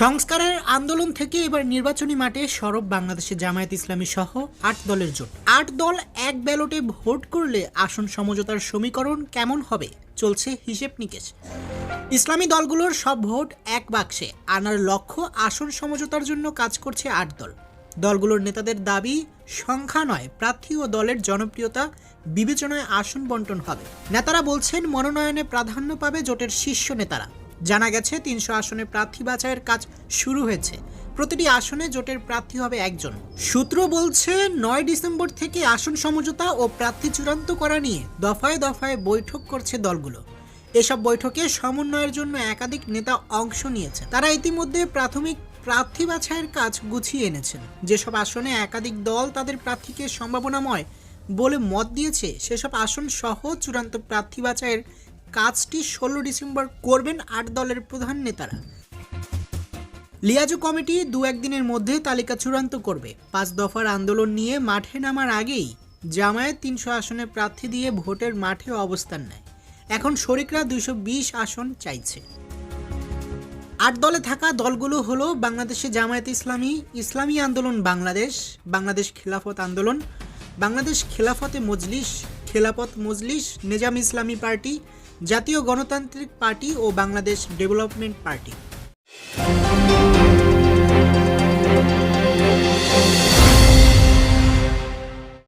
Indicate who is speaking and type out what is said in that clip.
Speaker 1: সংস্কারের আন্দোলন থেকে এবার নির্বাচনী মাঠে সরব বাংলাদেশে জামায়াত ইসলামী সহ আট দলের জোট। আট দল এক ব্যালটে ভোট করলে আসন সমঝোতার সমীকরণ কেমন হবে? চলছে হিসেব নিকেশ। ইসলামী দলগুলোর সব ভোট এক বাক্সে। আনার লক্ষ্য আসন সমঝোতার জন্য কাজ করছে আট দল। দলগুলোর নেতাদের দাবি, সংখ্যা নয়, প্রার্থী ও দলের জনপ্রিয়তা, বিবেচনায় আসন বন্টন হবে। নেতারা বলছেন, মনোনয়নে প্রাধান্য পাবে জোটের শীর্ষ নেতারা। জানা গেছে, তিনশো আসনে প্রার্থী বাছাইয়ের কাজ শুরু হয়েছে। প্রতিটি আসনে জোটের প্রার্থী হবে একজন। সূত্র বলছে, নয় ডিসেম্বর থেকে আসন সমঝোতা ও প্রার্থী চূড়ান্ত করা নিয়ে দফায় দফায় বৈঠক করছে দলগুলো। এসব বৈঠকে সমন্বয়ের জন্য একাধিক নেতা অংশ নিয়েছে। তারা ইতিমধ্যে প্রাথমিক প্রার্থী বাছাইয়ের কাজ গুছিয়ে এনেছেন। যেসব আসনে একাধিক দল তাদের প্রার্থীকে সম্ভাবনাময় বলে মত দিয়েছে, সেসব আসন সহ চূড়ান্ত প্রার্থী বাছাইয়ের কাজটি ষোলো ডিসেম্বর করবেন আট দলের প্রধান নেতারা। লিয়াজু কমিটি দু একদিনের মধ্যে তালিকা চূড়ান্ত করবে। পাঁচ দফার আন্দোলন নিয়ে মাঠে নামার আগেই জামায়াত তিনশো আসনে প্রার্থী দিয়ে ভোটের মাঠে অবস্থান নেয়। এখন শরিকরা বিশ আসন চাইছে। আট দলে থাকা দলগুলো হলো বাংলাদেশে জামায়াত ইসলামী ইসলামী আন্দোলন বাংলাদেশ বাংলাদেশ খেলাফত আন্দোলন, বাংলাদেশ খেলাফতে মজলিস খেলাফত মজলিস নিজাম ইসলামী পার্টি জাতীয় গণতান্ত্রিক পার্টি ও বাংলাদেশ ডেভেলপমেন্ট পার্টি।